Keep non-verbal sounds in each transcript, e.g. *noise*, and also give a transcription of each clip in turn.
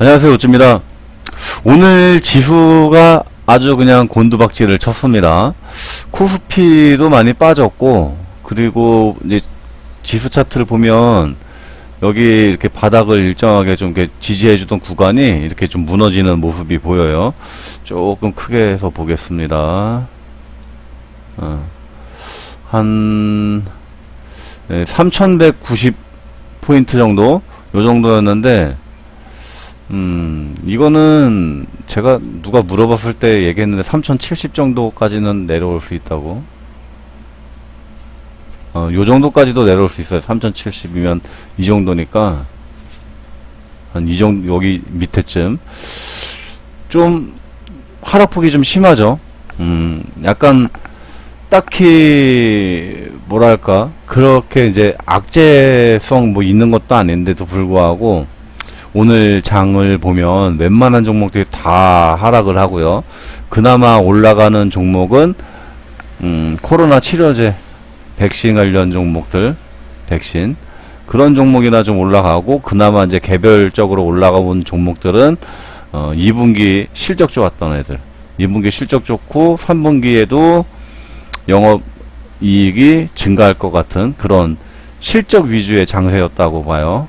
안녕하세요 우쭈입니다. 오늘 지수가 아주 그냥 곤두박질을 쳤습니다. 코스피도 많이 빠졌고 그리고 이제 지수 차트를 보면 여기 이렇게 바닥을 일정하게 좀 이렇게 지지해주던 구간이 이렇게 좀 무너지는 모습이 보여요. 조금 크게 해서 보겠습니다. 어, 한3190 포인트 정도? 요 정도였는데 음, 이거는 제가 누가 물어봤을 때 얘기했는데 3070 정도까지는 내려올 수 있다고. 어, 요 정도까지도 내려올 수 있어요. 3070이면 이 정도니까. 한 이 정도, 여기 밑에쯤. 좀, 하락폭이 좀 심하죠. 음, 약간, 딱히, 뭐랄까, 그렇게 이제 악재성 뭐 있는 것도 아닌데도 불구하고, 오늘 장을 보면 웬만한 종목들이 다 하락을 하고요. 그나마 올라가는 종목은 음, 코로나 치료제, 백신 관련 종목들, 백신 그런 종목이나 좀 올라가고 그나마 이제 개별적으로 올라가본 종목들은 어, 2분기 실적 좋았던 애들, 2분기 실적 좋고 3분기에도 영업 이익이 증가할 것 같은 그런 실적 위주의 장세였다고 봐요.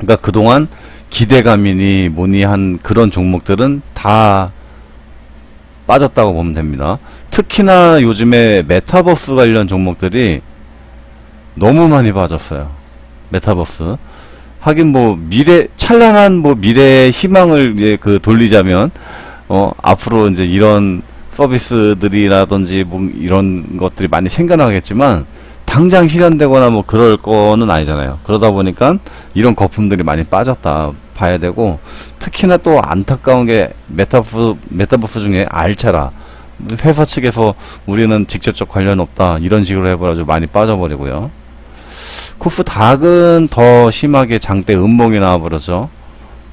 음. 그러니까 그동안 기대감이니 뭐니 한 그런 종목들은 다 빠졌다고 보면 됩니다. 특히나 요즘에 메타버스 관련 종목들이 너무 많이 빠졌어요. 메타버스. 하긴 뭐 미래 찬란한 뭐 미래의 희망을 이제 그 돌리자면 어 앞으로 이제 이런 서비스들이라든지 뭐 이런 것들이 많이 생겨나겠지만 당장 실현되거나 뭐 그럴 거는 아니잖아요. 그러다 보니까 이런 거품들이 많이 빠졌다 봐야 되고 특히나 또 안타까운 게 메타버스 메타버스 중에 알차라 회사 측에서 우리는 직접적 관련 없다 이런 식으로 해버려가지고 많이 빠져버리고요. 코스 닥은 더 심하게 장대 음봉이 나와버렸죠.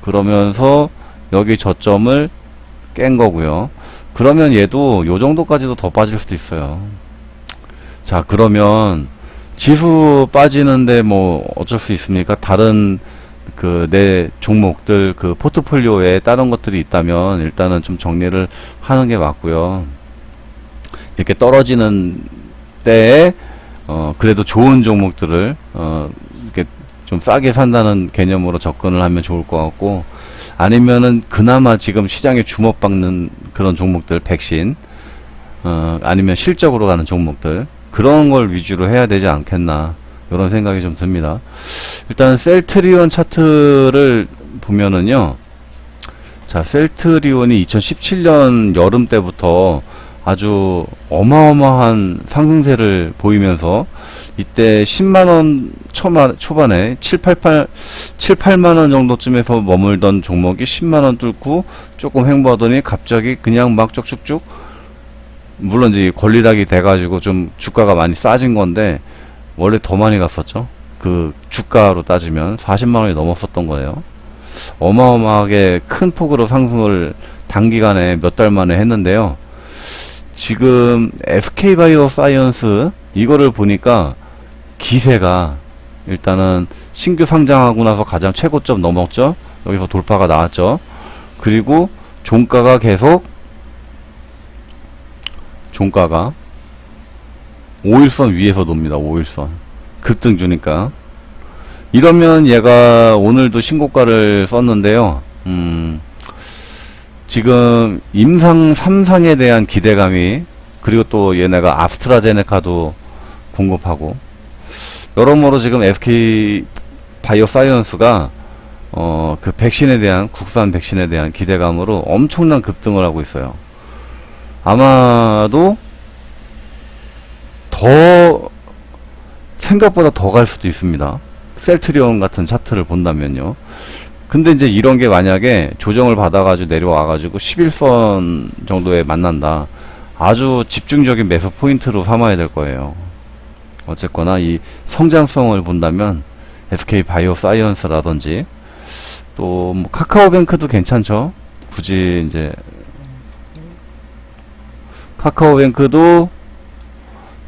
그러면서 여기 저점을 깬 거고요. 그러면 얘도 요 정도까지도 더 빠질 수도 있어요. 자 그러면 지수 빠지는데 뭐 어쩔 수 있습니까? 다른 그 내 종목들 그 포트폴리오에 다른 것들이 있다면 일단은 좀 정리를 하는 게 맞고요. 이렇게 떨어지는 때에 어 그래도 좋은 종목들을 어 이렇게 좀 싸게 산다는 개념으로 접근을 하면 좋을 것 같고 아니면은 그나마 지금 시장에 주목받는 그런 종목들 백신 어 아니면 실적으로 가는 종목들 그런 걸 위주로 해야 되지 않겠나 이런 생각이 좀 듭니다. 일단 셀트리온 차트를 보면은요. 자, 셀트리온이 2017년 여름 때부터 아주 어마어마한 상승세를 보이면서 이때 10만원 초반, 초반에 7, 88, 7, 8만원 정도쯤에서 머물던 종목이 10만원 뚫고 조금 횡보하더니 갑자기 그냥 막 쭉쭉쭉 물론 이제 권리락이 돼가지고 좀 주가가 많이 싸진 건데 원래 더 많이 갔었죠. 그 주가로 따지면 40만 원이 넘었었던 거예요. 어마어마하게 큰 폭으로 상승을 단기간에 몇 달 만에 했는데요. 지금 FK 바이오 사이언스 이거를 보니까 기세가 일단은 신규 상장하고 나서 가장 최고점 넘었죠. 여기서 돌파가 나왔죠. 그리고 종가가 계속 종가가 5일선 위에서 돕니다. 5일선. 급등 주니까. 이러면 얘가 오늘도 신고가를 썼는데요. 음, 지금 임상 3상에 대한 기대감이 그리고 또 얘네가 아스트라제네카도 공급하고 여러모로 지금 FK 바이오 사이언스가 어, 그 백신에 대한 국산 백신에 대한 기대감으로 엄청난 급등을 하고 있어요. 아마도 더 생각보다 더 갈 수도 있습니다. 셀트리온 같은 차트를 본다면요. 근데 이제 이런 게 만약에 조정을 받아가지고 내려와가지고 11선 정도에 만난다. 아주 집중적인 매수 포인트로 삼아야 될 거예요. 어쨌거나 이 성장성을 본다면 SK 바이오 사이언스라든지 또 뭐 카카오뱅크도 괜찮죠. 굳이 이제 카카오뱅크도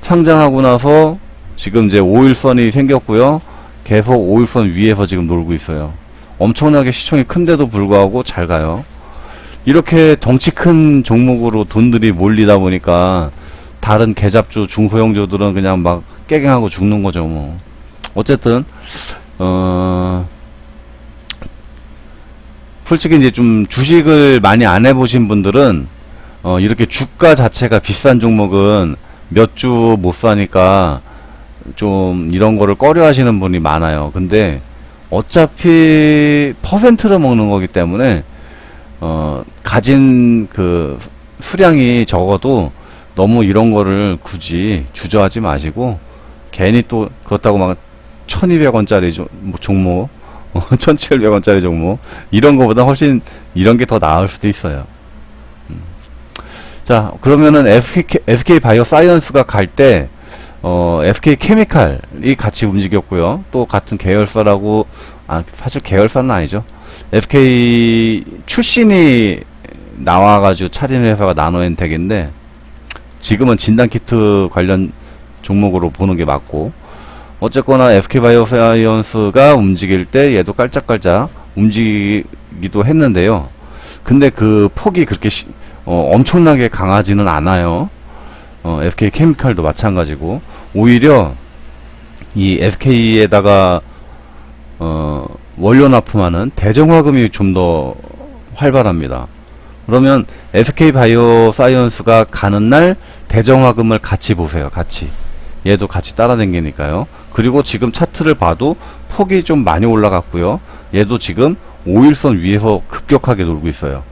상장하고 나서 지금 이제 5일선이 생겼고요. 계속 5일선 위에서 지금 놀고 있어요. 엄청나게 시총이 큰데도 불구하고 잘 가요. 이렇게 덩치 큰 종목으로 돈들이 몰리다 보니까 다른 개잡주 중소형주들은 그냥 막 깨갱하고 죽는 거죠 뭐 어쨌든 어 솔직히 이제 좀 주식을 많이 안 해보신 분들은 어 이렇게 주가 자체가 비싼 종목은 몇 주 못 사니까 좀 이런 거를 꺼려 하시는 분이 많아요 근데 어차피 퍼센트를 먹는 거기 때문에 어, 가진 그 수량이 적어도 너무 이런 거를 굳이 주저하지 마시고 괜히 또 그렇다고 막 1200원짜리 뭐 종목 *laughs* 어, 1700원짜리 종목 이런 거보다 훨씬 이런 게 더 나을 수도 있어요 음. 자 그러면은 SK, SK 바이오 사이언스가 갈때 어, SK 케미칼이 같이 움직였고요 또 같은 계열사라고 아 사실 계열사는 아니죠 FK 출신이 나와가지고 차린 회사가 나노엔텍인데 지금은 진단키트 관련 종목으로 보는 게 맞고 어쨌거나 FK 바이오사이언스가 움직일 때 얘도 깔짝깔짝 움직이기도 했는데요. 근데 그 폭이 그렇게 시- 어, 엄청나게 강하지는 않아요. 어, FK 케미칼도 마찬가지고 오히려 이 FK에다가 어, 원료 납품하는 대정화금이 좀 더 활발합니다. 그러면 SK 바이오 사이언스가 가는 날 대정화금을 같이 보세요. 같이. 얘도 같이 따라다니니까요. 그리고 지금 차트를 봐도 폭이 좀 많이 올라갔고요. 얘도 지금 5일선 위에서 급격하게 놀고 있어요.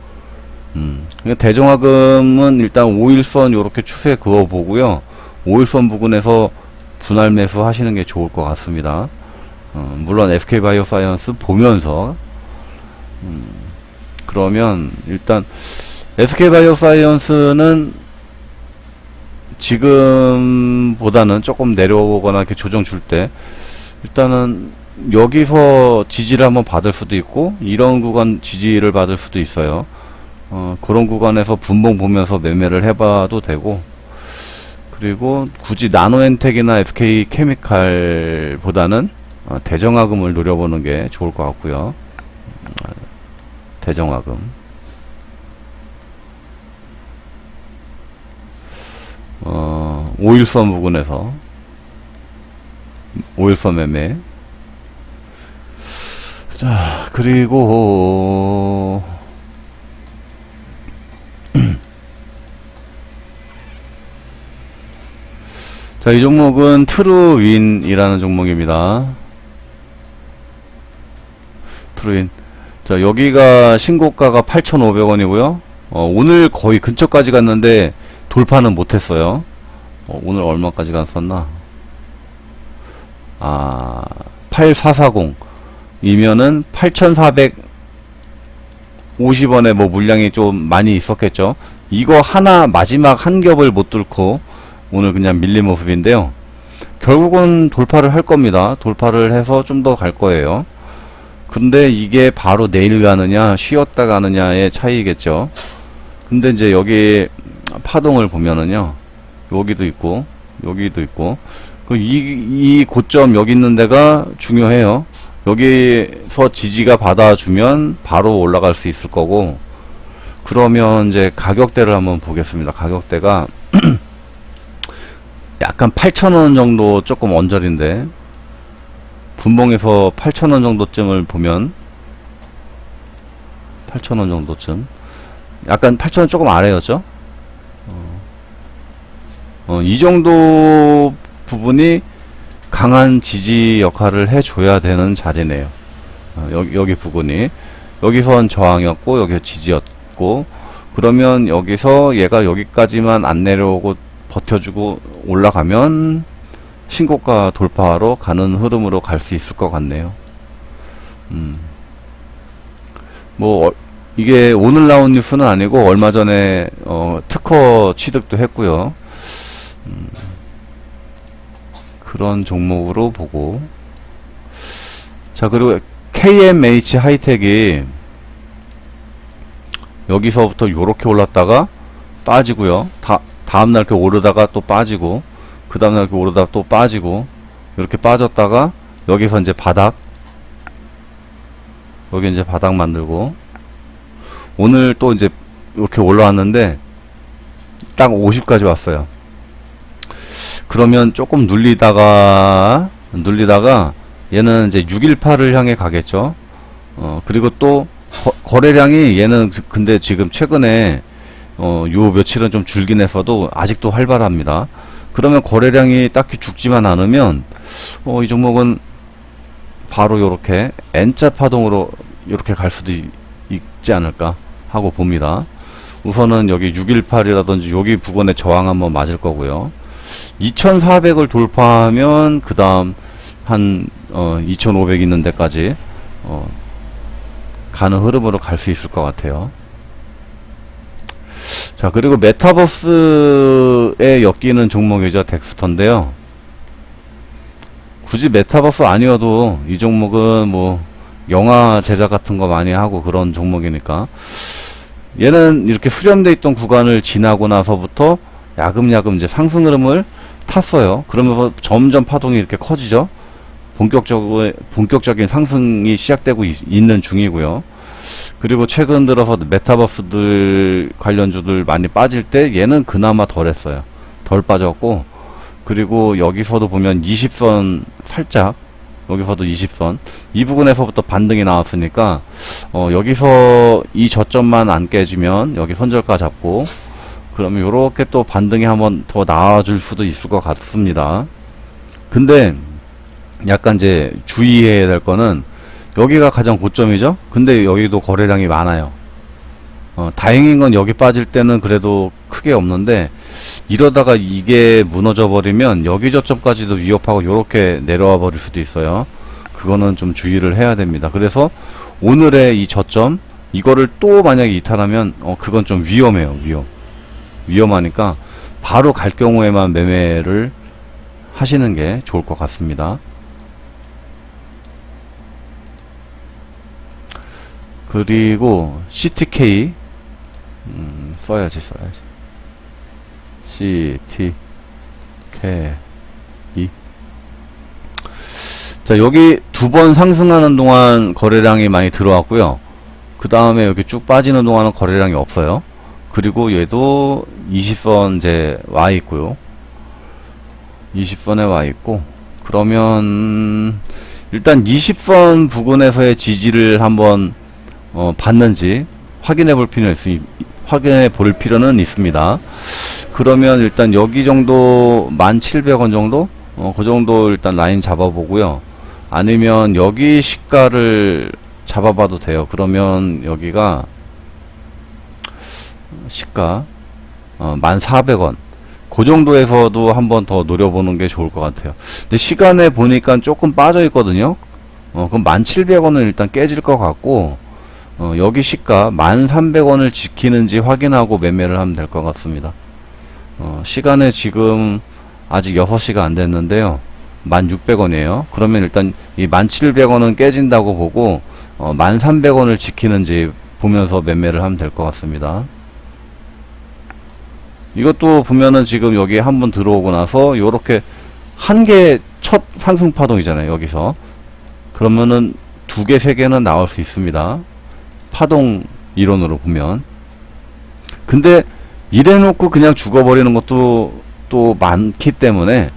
음. 그러니까 대정화금은 일단 5일선 요렇게 추세 그어 보고요. 5일선 부근에서 분할 매수 하시는 게 좋을 것 같습니다. 어, 물론 FK 바이오사이언스 보면서 음, 그러면 일단 SK 바이오사이언스는 지금보다는 조금 내려오거나 이렇게 조정 줄 때 일단은 여기서 지지를 한번 받을 수도 있고 이런 구간 지지를 받을 수도 있어요. 어, 그런 구간에서 분봉 보면서 매매를 해봐도 되고 그리고 굳이 나노엔텍이나 SK 케미칼보다는 어, 대정화금을 노려보는 게 좋을 것 같고요. 어, 대정화금. 어, 5일선 부근에서 5일선 매매. 자, 그리고 자, 이 종목은 트루윈이라는 종목입니다. 트루윈. 자, 여기가 신고가가 8,500원이고요. 어, 오늘 거의 근처까지 갔는데 돌파는 못했어요. 어, 오늘 얼마까지 갔었나? 아, 8440. 이면은 8,450원에 뭐 물량이 좀 많이 있었겠죠. 이거 하나 마지막 한 겹을 못 뚫고 오늘 그냥 밀린 모습인데요. 결국은 돌파를 할 겁니다. 돌파를 해서 좀 더 갈 거예요. 근데 이게 바로 내일 가느냐, 쉬었다 가느냐의 차이겠죠. 근데 이제 여기 파동을 보면은요, 여기도 있고, 여기도 있고, 그 이, 이 고점 여기 있는 데가 중요해요. 여기서 지지가 받아주면 바로 올라갈 수 있을 거고, 그러면 이제 가격대를 한번 보겠습니다. 가격대가 약간 8,000원 정도 조금 언저리인데, 분봉에서 8,000원 정도쯤을 보면 8,000원 정도쯤 약간 8,000원 조금 아래였죠? 어, 어, 이 정도 부분이 강한 지지 역할을 해줘야 되는 자리네요. 어, 여기, 여기 부분이 여기선 저항이었고 여기 지지였고 그러면 여기서 얘가 여기까지만 안 내려오고 버텨주고 올라가면 신고가 돌파로 가는 흐름으로 갈 수 있을 것 같네요. 음. 뭐, 어, 이게 오늘 나온 뉴스는 아니고, 얼마 전에, 어, 특허 취득도 했고요. 음. 그런 종목으로 보고. 자, 그리고 KMH 하이텍이 여기서부터 요렇게 올랐다가 빠지고요. 다, 다음날 이렇게 오르다가 또 빠지고, 그 다음날 이렇게 오르다가 또 빠지고 이렇게 빠졌다가 여기서 이제 바닥 여기 이제 바닥 만들고 오늘 또 이제 이렇게 올라왔는데 딱 50까지 왔어요. 그러면 조금 눌리다가 눌리다가 얘는 이제 618을 향해 가겠죠. 어 그리고 또 거, 래량이 얘는 근데 지금 최근에 어 요 며칠은 좀 줄긴 했어도 아직도 활발합니다. 그러면 거래량이 딱히 죽지만 않으면 어 이 종목은 바로 요렇게 N자 파동으로 이렇게 갈 수도 있, 있지 않을까 하고 봅니다. 우선은 여기 618이라든지 여기 부근에 저항 한번 맞을 거고요. 2400을 돌파하면 그 다음 한 어, 2500 있는 데까지 어, 가는 흐름으로 갈 수 있을 것 같아요. 자 그리고 메타버스에 엮이는 종목이죠 덱스터인데요. 굳이 메타버스 아니어도 이 종목은 뭐 영화 제작 같은 거 많이 하고 그런 종목이니까 얘는 이렇게 수렴돼 있던 구간을 지나고 나서부터 야금야금 이제 상승 흐름을 탔어요. 그러면서 점점 파동이 이렇게 커지죠. 본격적으로 본격적인 상승이 시작되고 있, 있는 중이고요. 그리고 최근 들어서 메타버스들 관련주들 많이 빠질 때 얘는 그나마 덜 했어요. 덜 빠졌고 그리고 여기서도 보면 20선 살짝 여기서도 20선 이 부분에서부터 반등이 나왔으니까 어 여기서 이 저점만 안 깨지면 여기 선절가 잡고 그러면 요렇게 또 반등이 한번 더 나와줄 수도 있을 것 같습니다. 근데 약간 이제 주의해야 될 거는 여기가 가장 고점이죠. 근데 여기도 거래량이 많아요. 어, 다행인 건 여기 빠질 때는 그래도 크게 없는데 이러다가 이게 무너져 버리면 여기 저점까지도 위협하고 요렇게 내려와 버릴 수도 있어요. 그거는 좀 주의를 해야 됩니다. 그래서 오늘의 이 저점 이거를 또 만약에 이탈하면 어 그건 좀 위험해요. 위험. 위험하니까 바로 갈 경우에만 매매를 하시는 게 좋을 것 같습니다. 그리고 CTK 음, 써야지 써야지 CTK 이 자, 여기 두 번 상승하는 동안 거래량이 많이 들어왔고요. 그 다음에 여기 쭉 빠지는 동안은 거래량이 없어요. 그리고 얘도 20선 이제 와 있고요. 20선에 와 있고, 그러면, 일단 20선 부근에서의 지지를 한번, 어, 봤는지 확인해 볼 필요는 있, 확인해 볼 필요는 있습니다. 그러면 일단 여기 정도 1,700원 정도? 어, 그 정도 일단 라인 잡아보고요. 아니면 여기 시가를 잡아봐도 돼요. 그러면 여기가 시가 어, 1,400원. 그 정도에서도 한번 더 노려보는 게 좋을 것 같아요. 근데 시간에 보니까 조금 빠져 있거든요. 어, 그럼 1,700원은 일단 깨질 것 같고, 어, 여기 시가 1,300원을 지키는지 확인하고 매매를 하면 될 것 같습니다. 어, 시간에 지금 아직 6시가 안 됐는데요. 1,600원이에요. 그러면 일단 이 1,700원은 깨진다고 보고 어, 1,300원을 지키는지 보면서 매매를 하면 될 것 같습니다. 이것도 보면은 지금 여기 한 번 들어오고 나서 요렇게 한 개 첫 상승 파동이잖아요. 여기서. 그러면은 두 개, 세 개는 나올 수 있습니다. 파동 이론으로 보면. 근데 이래놓고 그냥 죽어버리는 것도 또 많기 때문에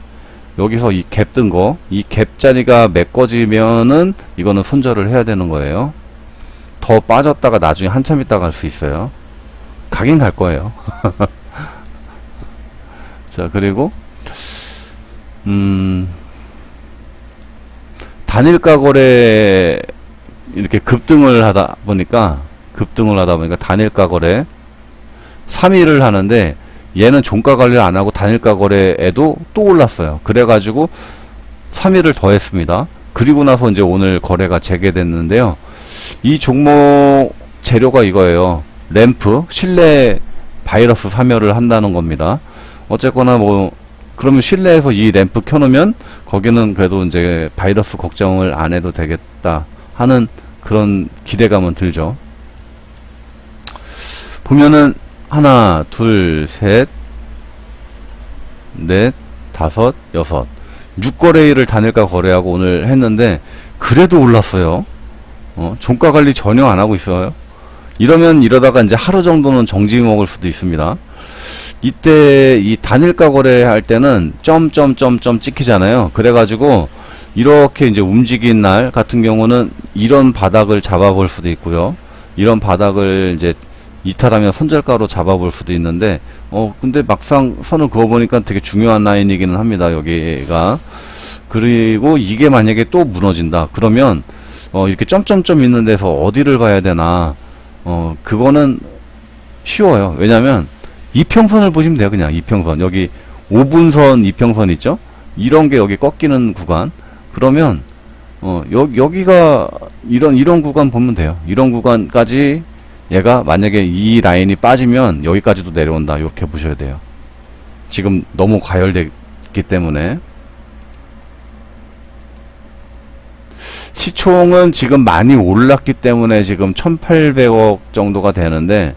여기서 이 갭 뜬 거, 이 갭 자리가 메꿔지면은 이거는 손절을 해야 되는 거예요. 더 빠졌다가 나중에 한참 있다 갈 수 있어요. 가긴 갈 거예요. *laughs* 자, 그리고, 음, 단일 가 거래, 이렇게 급등을 하다 보니까, 급등을 하다 보니까 단일가 거래, 3일을 하는데, 얘는 종가 관리를 안 하고 단일가 거래에도 또 올랐어요. 그래가지고 3일을 더 했습니다. 그리고 나서 이제 오늘 거래가 재개됐는데요. 이 종목 재료가 이거예요. 램프, 실내 바이러스 사멸을 한다는 겁니다. 어쨌거나 뭐, 그러면 실내에서 이 램프 켜놓으면 거기는 그래도 이제 바이러스 걱정을 안 해도 되겠다 하는 그런 기대감은 들죠. 보면은 하나, 둘, 셋, 넷, 다섯, 여섯. 6거래일을 단일가 거래하고 오늘 했는데, 그래도 올랐어요. 어, 종가 관리 전혀 안 하고 있어요. 이러면 이러다가 이제 하루 정도는 정지 먹을 수도 있습니다. 이때 이 단일가 거래할 때는 점점점점 찍히잖아요. 그래가지고 이렇게 이제 움직인 날 같은 경우는 이런 바닥을 잡아볼 수도 있고요. 이런 바닥을 이제 이탈하면 손절가로 잡아볼 수도 있는데 어 근데 막상 선을 그어보니까 되게 중요한 라인이기는 합니다. 여기가 그리고 이게 만약에 또 무너진다 그러면 어 이렇게 점점점 있는 데서 어디를 봐야 되나 어 그거는 쉬워요. 왜냐면 이평선을 보시면 돼요. 그냥 이평선 여기 5분선 이평선 있죠? 이런 게 여기 꺾이는 구간 그러면 어 여, 여기가 이런 이런 구간 보면 돼요. 이런 구간까지 얘가 만약에 이 라인이 빠지면 여기까지도 내려온다. 이렇게 보셔야 돼요. 지금 너무 과열됐기 때문에 시총은 지금 많이 올랐기 때문에 지금 1800억 정도가 되는데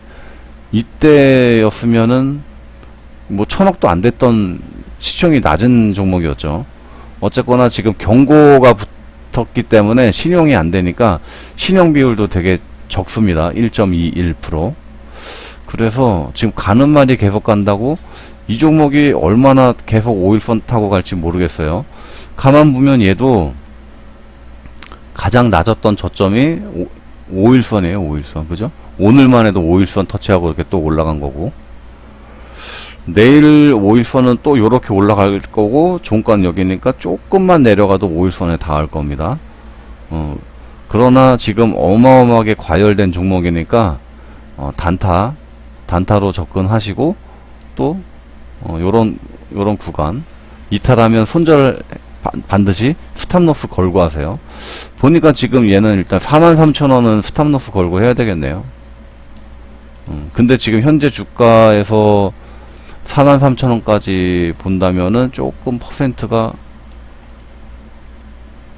이때였으면은 뭐 천억도 안 됐던 시총이 낮은 종목이었죠. 어쨌거나 지금 경고가 붙었기 때문에 신용이 안 되니까 신용 비율도 되게 적습니다. 1.21%. 그래서 지금 가는 말이 계속 간다고 이 종목이 얼마나 계속 5일선 타고 갈지 모르겠어요. 가만 보면 얘도 가장 낮았던 저점이 5, 일선이에요 5일선. 그죠? 오늘만 해도 5일선 터치하고 이렇게 또 올라간 거고. 내일 5일선은 또 이렇게 올라갈 거고, 종가는 여기니까 조금만 내려가도 5일선에 닿을 겁니다. 어, 그러나 지금 어마어마하게 과열된 종목이니까, 어, 단타, 단타로 접근하시고, 또, 어, 요런, 요런 구간. 이탈하면 손절 반- 반드시 스탑로스 걸고 하세요. 보니까 지금 얘는 일단 43,000원은 스탑로스 걸고 해야 되겠네요. 음, 근데 지금 현재 주가에서 43,000원까지 본다면은 조금 퍼센트가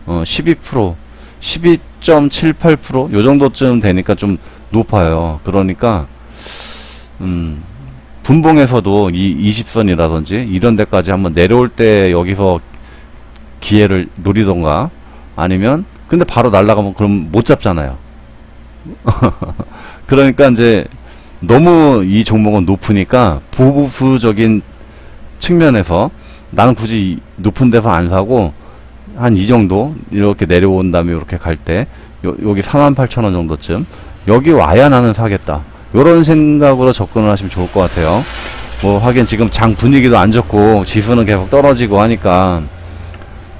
어, 12%, 12.78%? 요 정도쯤 되니까 좀 높아요. 그러니까, 음, 분봉에서도 이 20선이라든지 이런 데까지 한번 내려올 때 여기서 기회를 노리던가 아니면 근데 바로 날아가면 그럼 못 잡잖아요. *laughs* 그러니까 이제 너무 이 종목은 높으니까 보부적인 측면에서 나는 굳이 이 높은 데서 안 사고 한 이 정도 이렇게 내려온 다음에 이렇게 갈 때 여기 48,000원 정도쯤 여기 와야 나는 사겠다. 요런 생각으로 접근을 하시면 좋을 것 같아요. 뭐 하긴 지금 장 분위기도 안 좋고 지수는 계속 떨어지고 하니까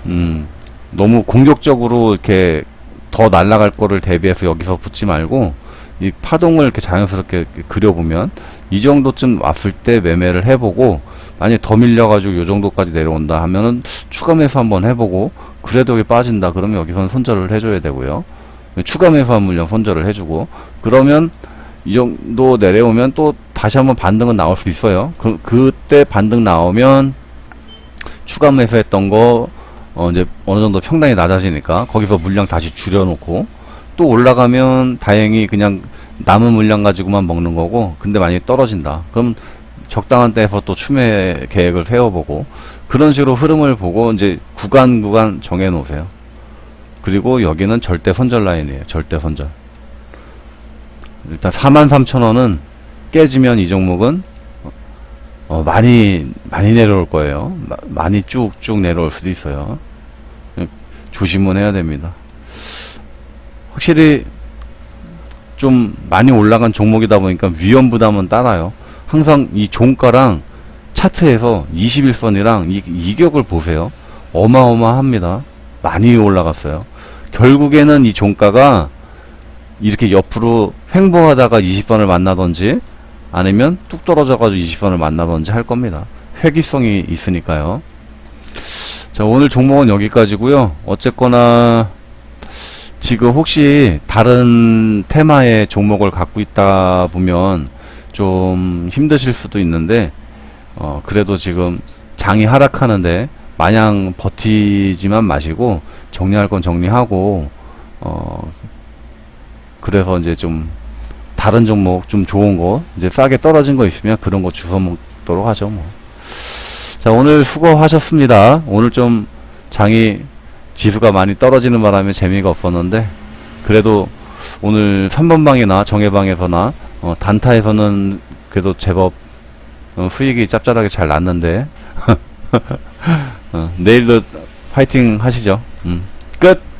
음 너무 공격적으로 이렇게 더 날아갈 거를 대비해서 여기서 붙지 말고 이 파동을 이렇게 자연스럽게 그려보면 이 정도쯤 왔을 때 매매를 해보고 만약에 더 밀려가지고 요 정도까지 내려온다 하면은 추가 매수 한번 해보고 그래도 여기 빠진다 그러면 여기서는 손절을 해줘야 되고요. 추가 매수한 물량 손절을 해주고 그러면 이 정도 내려오면 또 다시 한번 반등은 나올 수 있어요. 그, 그때 반등 나오면 추가 매수했던 거 어, 이제 어느 정도 평단이 낮아지니까 거기서 물량 다시 줄여놓고 또 올라가면 다행히 그냥 남은 물량 가지고만 먹는 거고 근데 만약에 떨어진다. 그럼 적당한 때에서 또 추매 계획을 세워보고 그런 식으로 흐름을 보고 이제 구간 구간 정해 놓으세요. 그리고 여기는 절대 선절 라인이에요. 절대 선절. 일단 43,000원은 깨지면 이 종목은 어, 많이 많이 내려올 거예요. 마- 많이 쭉쭉 내려올 수도 있어요. 조심은 해야 됩니다 확실히 좀 많이 올라간 종목이다 보니까 위험 부담은 따라요. 항상 이 종가랑 차트에서 21선이랑 이, 이격을 보세요. 어마어마합니다. 많이 올라갔어요. 결국에는 이 종가가 이렇게 옆으로 횡보하다가 20선을 만나든지 아니면 뚝 떨어져가지고 20선을 만나든지 할 겁니다. 회기성이 있으니까요. 자, 오늘 종목은 여기까지고요. 어쨌거나 지금 혹시 다른 테마의 종목을 갖고 있다 보면 좀 힘드실 수도 있는데 어 그래도 지금 장이 하락하는데 마냥 버티지만 마시고 정리할 건 정리하고 어 그래서 이제 좀 다른 종목 좀 좋은 거 이제 싸게 떨어진 거 있으면 그런 거 주워 먹도록 하죠 뭐. 자 오늘 수고하셨습니다. 오늘 좀 장이 지수가 많이 떨어지는 바람에 재미가 없었는데 그래도 오늘 3번 방이나 정해방에서나 어, 단타에서는 그래도 제법 어, 수익이 짭짤하게 잘 났는데 *laughs* 어, 내일도 파이팅 하시죠. 음. 끝.